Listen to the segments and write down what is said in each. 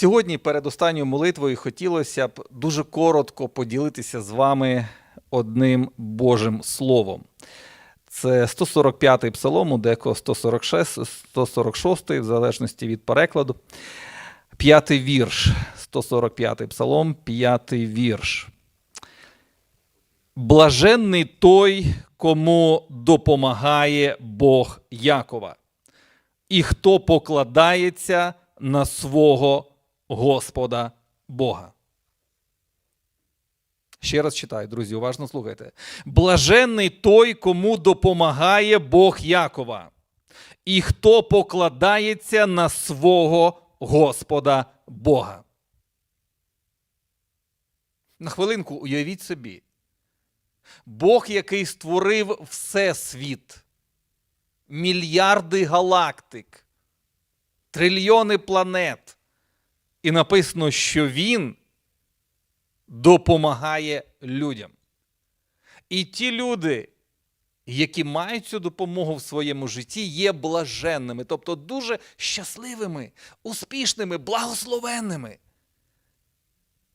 Сьогодні перед останньою молитвою хотілося б дуже коротко поділитися з вами одним Божим Словом. Це 145-й псалом, деко 146, 146 в залежності від перекладу. П'ятий вірш, 145-й псалом, п'ятий вірш. Блаженний той, кому допомагає Бог Якова, і хто покладається на свого Господа Бога. Ще раз читаю, друзі, уважно слухайте. Блаженний той, кому допомагає Бог Якова, і хто покладається на свого Господа Бога. На хвилинку уявіть собі. Бог, який створив Всесвіт, мільярди галактик, трильйони планет. І написано, що Він допомагає людям. І ті люди, які мають цю допомогу в своєму житті, є блаженними, тобто дуже щасливими, успішними, благословенними.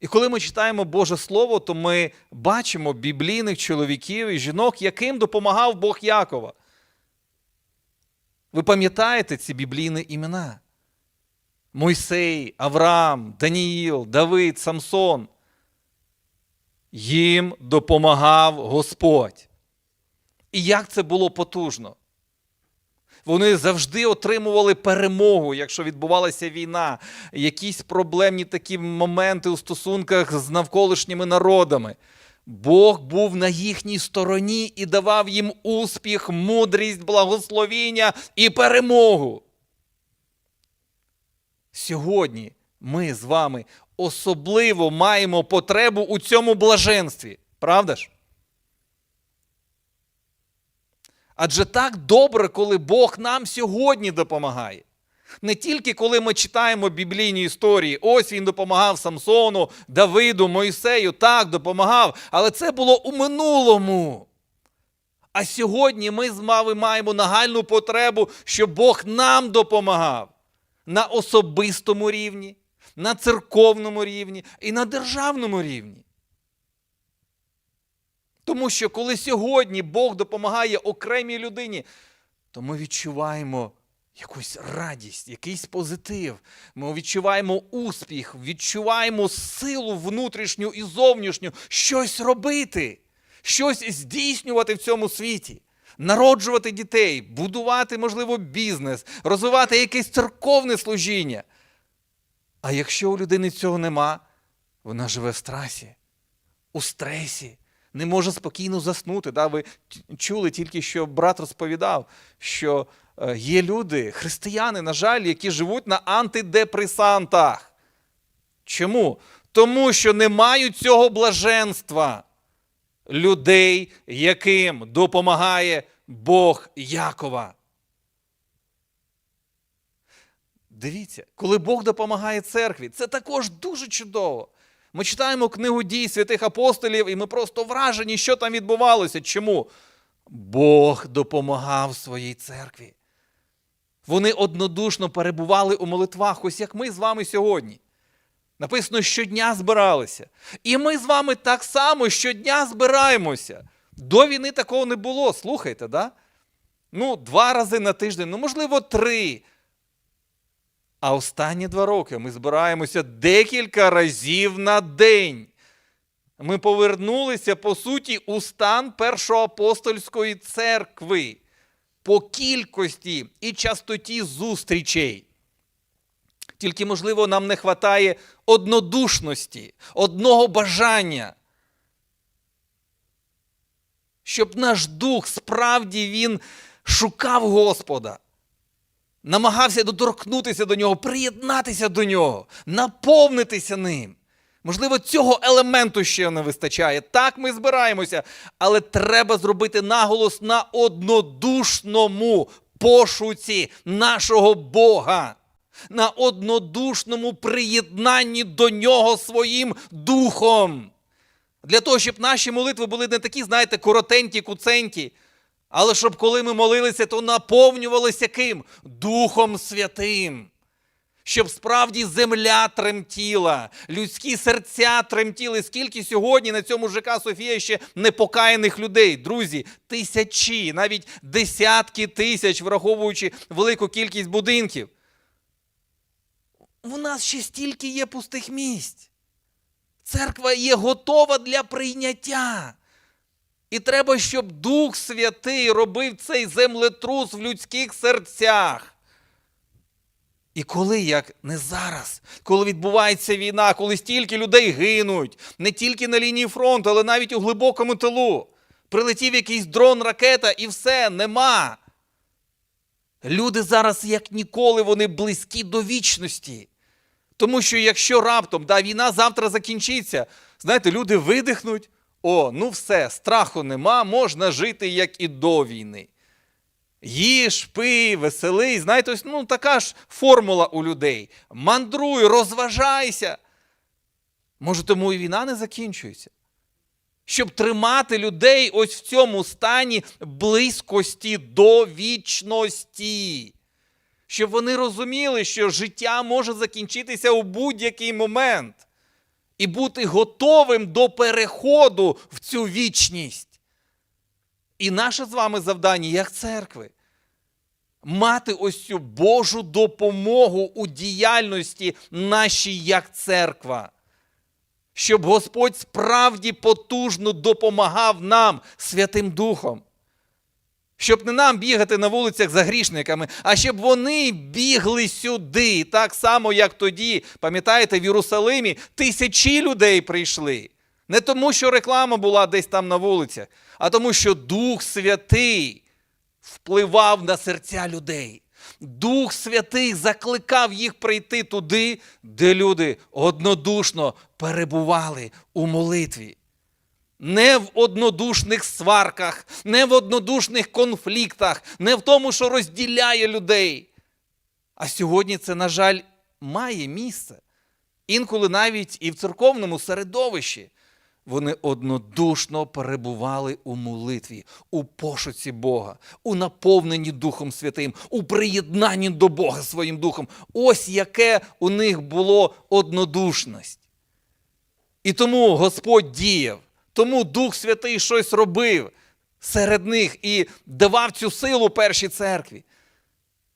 І коли ми читаємо Боже Слово, то ми бачимо біблійних чоловіків і жінок, яким допомагав Бог Якова. Ви пам'ятаєте ці біблійні імена? Мойсей, Авраам, Даніїл, Давид, Самсон. Їм допомагав Господь. І як це було потужно? Вони завжди отримували перемогу, якщо відбувалася війна, якісь проблемні такі моменти у стосунках з навколишніми народами. Бог був на їхній стороні і давав їм успіх, мудрість, благословіння і перемогу. Сьогодні ми з вами особливо маємо потребу у цьому блаженстві. Правда ж? Адже так добре, коли Бог нам сьогодні допомагає. Не тільки коли ми читаємо біблійні історії, ось він допомагав Самсону, Давиду, Мойсею, так допомагав, але це було у минулому. А сьогодні ми з вами маємо нагальну потребу, щоб Бог нам допомагав на особистому рівні, на церковному рівні і на державному рівні. Тому що коли сьогодні Бог допомагає окремій людині, то ми відчуваємо якусь радість, якийсь позитив. Ми відчуваємо успіх, відчуваємо силу внутрішню і зовнішню щось робити, щось здійснювати в цьому світі. Народжувати дітей, будувати, можливо, бізнес, розвивати якесь церковне служіння. А якщо у людини цього нема, вона живе в страсі, у стресі, не може спокійно заснути. Да? Ви чули тільки, що брат розповідав, що е, є люди, християни, на жаль, які живуть на антидепресантах. Чому? Тому що не мають цього блаженства людей, яким допомагає Бог Якова. Дивіться, коли Бог допомагає церкві, це також дуже чудово. Ми читаємо книгу дій святих апостолів, і ми просто вражені, що там відбувалося. Чому? Бог допомагав своїй церкві. Вони однодушно перебували у молитвах, ось як ми з вами сьогодні. Написано, щодня збиралися. І ми з вами так само щодня збираємося. До війни такого не було. Слухайте, да? Ну, два рази на тиждень, ну, можливо, три. А останні два роки ми збираємося декілька разів на день. Ми повернулися, по суті, у стан першоапостольської церкви по кількості і частоті зустрічей. Тільки, можливо, нам не вистачає однодушності, одного бажання, щоб наш дух справді він шукав Господа намагався доторкнутися до нього, приєднатися до нього, наповнитися ним. Можливо, цього елементу ще не вистачає. Так ми збираємося, але треба зробити наголос на однодушному пошуці нашого Бога, на однодушному приєднанні до нього своїм духом. Для того, щоб наші молитви були не такі, знаєте, коротенькі, куценькі, але щоб коли ми молилися, то наповнювалися ким? Духом Святим. щоб справді земля тремтіла, людські серця тремтіли. Скільки сьогодні на цьому ЖК Софія ще непокаяних людей, друзі, тисячі, навіть десятки тисяч, враховуючи велику кількість будинків. У нас ще стільки є пустих місць. Церква є готова для прийняття. І треба, щоб Дух Святий робив цей землетрус в людських серцях. І коли, як не зараз, коли відбувається війна, коли стільки людей гинуть, не тільки на лінії фронту, але навіть у глибокому тилу, прилетів якийсь дрон, ракета, і все, нема. Люди зараз, як ніколи, вони близькі до вічності. Тому що якщо раптом да, війна завтра закінчиться, знаєте, люди видихнуть, о, ну все, страху нема, можна жити, як і до війни. Їж, пий, веселий, знаєте, ось, ну така ж формула у людей. Мандруй, розважайся. Може, тому і війна не закінчується. Щоб тримати людей ось в цьому стані близькості до вічності. Щоб вони розуміли, що життя може закінчитися у будь-який момент. І бути готовим до переходу в цю вічність. І наше з вами завдання, як церкви, мати ось цю Божу допомогу у діяльності нашій як церква. Щоб Господь справді потужно допомагав нам Святим Духом. Щоб не нам бігати на вулицях за грішниками, а щоб вони бігли сюди, так само, як тоді, пам'ятаєте, в Єрусалимі тисячі людей прийшли. Не тому, що реклама була десь там на вулицях, а тому, що Дух Святий впливав на серця людей. Дух Святий закликав їх прийти туди, де люди однодушно перебували у молитві. Не в однодушних сварках, не в однодушних конфліктах, не в тому, що розділяє людей. А сьогодні це, на жаль, має місце. Інколи навіть і в церковному середовищі вони однодушно перебували у молитві, у пошуці Бога, у наповненні Духом Святим, у приєднанні до Бога своїм Духом. Ось яке у них було однодушність. І тому Господь діяв, тому Дух Святий щось робив серед них і давав цю силу першій церкві.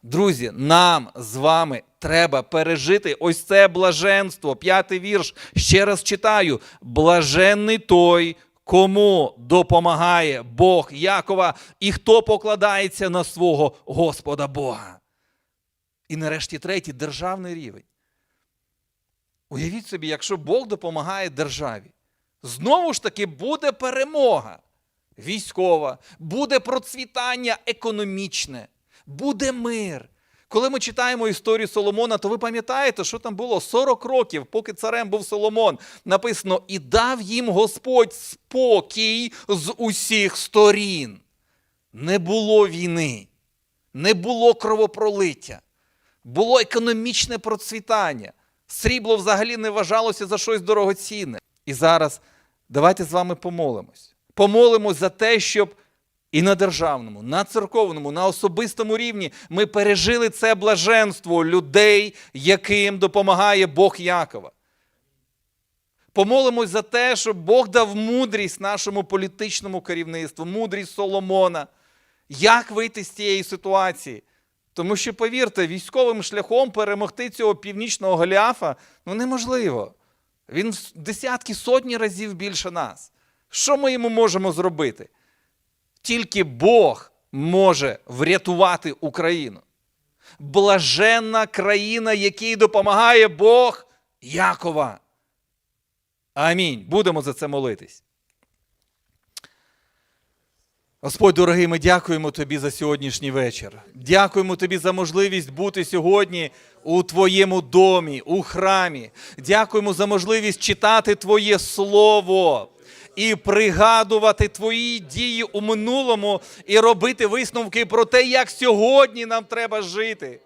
Друзі, нам з вами треба пережити ось це блаженство. П'ятий вірш. Ще раз читаю: блаженний той, кому допомагає Бог Якова, і хто покладається на свого Господа Бога. І нарешті третій державний рівень. Уявіть собі, якщо Бог допомагає державі, знову ж таки буде перемога військова, буде процвітання економічне, буде мир. Коли ми читаємо історію Соломона, то ви пам'ятаєте, що там було 40 років, поки царем був Соломон. Написано: і дав їм Господь спокій з усіх сторін. Не було війни, не було кровопролиття, було економічне процвітання. Срібло взагалі не вважалося за щось дорогоцінне. І зараз давайте з вами помолимось. Помолимось за те, щоб і на державному, на церковному, на особистому рівні ми пережили це блаженство людей, яким допомагає Бог Якова. Помолимось за те, щоб Бог дав мудрість нашому політичному керівництву, мудрість Соломона, як вийти з цієї ситуації. Тому що, повірте, військовим шляхом перемогти цього північного Голіафа ну, неможливо. Він десятки сотні разів більше нас. Що ми йому можемо зробити? Тільки Бог може врятувати Україну. Блаженна країна, якій допомагає Бог Якова. Амінь. Будемо за це молитись. Господь дорогий, ми дякуємо Тобі за сьогоднішній вечір. Дякуємо Тобі за можливість бути сьогодні у Твоєму домі, у храмі. Дякуємо за можливість читати Твоє Слово і пригадувати Твої дії у минулому і робити висновки про те, як сьогодні нам треба жити.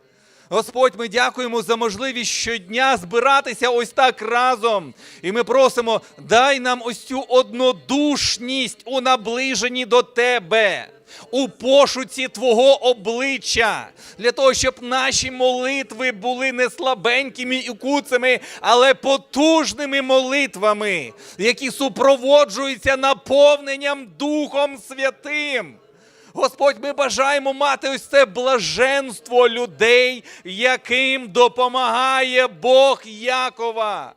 Господь, ми дякуємо за можливість щодня збиратися ось так разом. І ми просимо, дай нам ось цю однодушність у наближенні до Тебе. у пошуці Твого обличчя, для того, щоб наші молитви були не слабенькими і куцими, але потужними молитвами, які супроводжуються наповненням Духом Святим. Господь, ми бажаємо мати ось це блаженство людей, яким допомагає Бог Якова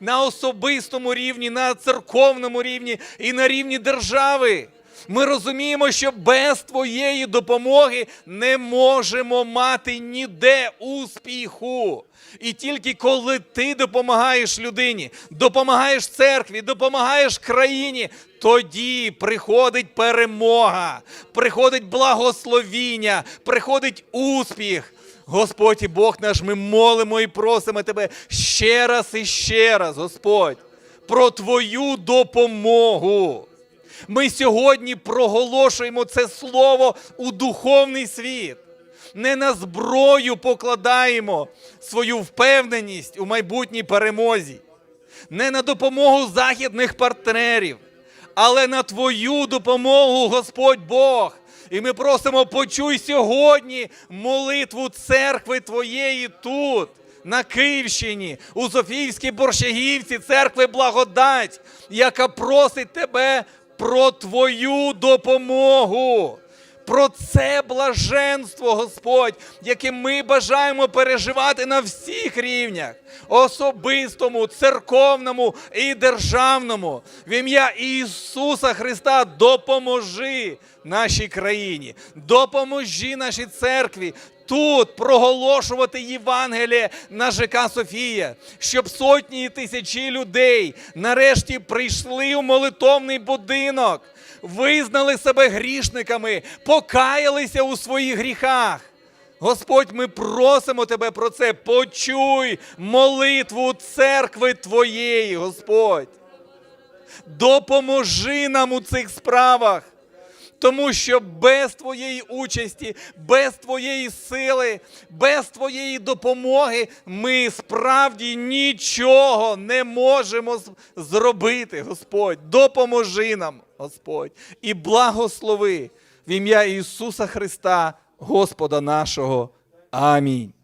на особистому рівні, на церковному рівні і на рівні держави. Ми розуміємо, що без твоєї допомоги не можемо мати ніде успіху. І тільки коли ти допомагаєш людині, допомагаєш церкві, допомагаєш країні, тоді приходить перемога, приходить благословіння, приходить успіх. Господь і Бог наш, ми молимо і просимо Тебе ще раз і ще раз, Господь, про Твою допомогу. Ми сьогодні проголошуємо це слово у духовний світ. Не на зброю покладаємо свою впевненість у майбутній перемозі, не на допомогу західних партнерів, але на Твою допомогу, Господь Бог. І ми просимо, почуй сьогодні молитву церкви Твоєї тут, на Київщині, у Софіївській Борщагівці, церкви Благодать, яка просить Тебе про Твою допомогу. Про це блаженство, Господь, яке ми бажаємо переживати на всіх рівнях: особистому, церковному і державному. В ім'я Ісуса Христа допоможи нашій країні, допоможи нашій церкві. Тут проголошувати Євангеліє на ЖК Софія, щоб сотні і тисячі людей нарешті прийшли у молитовний будинок, визнали себе грішниками, покаялися у своїх гріхах. Господь, ми просимо Тебе про це. Почуй молитву церкви Твоєї, Господь. Допоможи нам у цих справах. Тому що без твоєї участі, без твоєї сили, без твоєї допомоги ми справді нічого не можемо зробити, Господь. Допоможи нам, Господь, і благослови в ім'я Ісуса Христа, Господа нашого. Амінь.